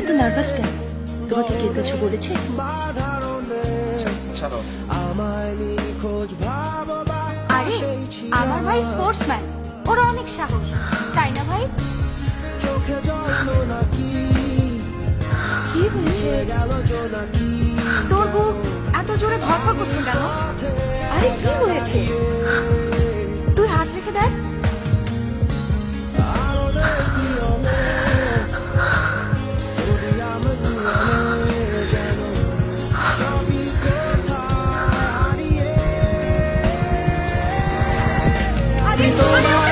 এত নার্ভাস কেন? তোমাকে কে কিছু বলেছে? আরে আমার ভাই স্পোর্টসম্যান ওর অনেক সাহস তাই না ভাই? কি হয়েছে? তোর বুক এত জোরে ধরফর করছে কেন? আরে কি হয়েছে? তুই হাত রেখে দেখ। capitona.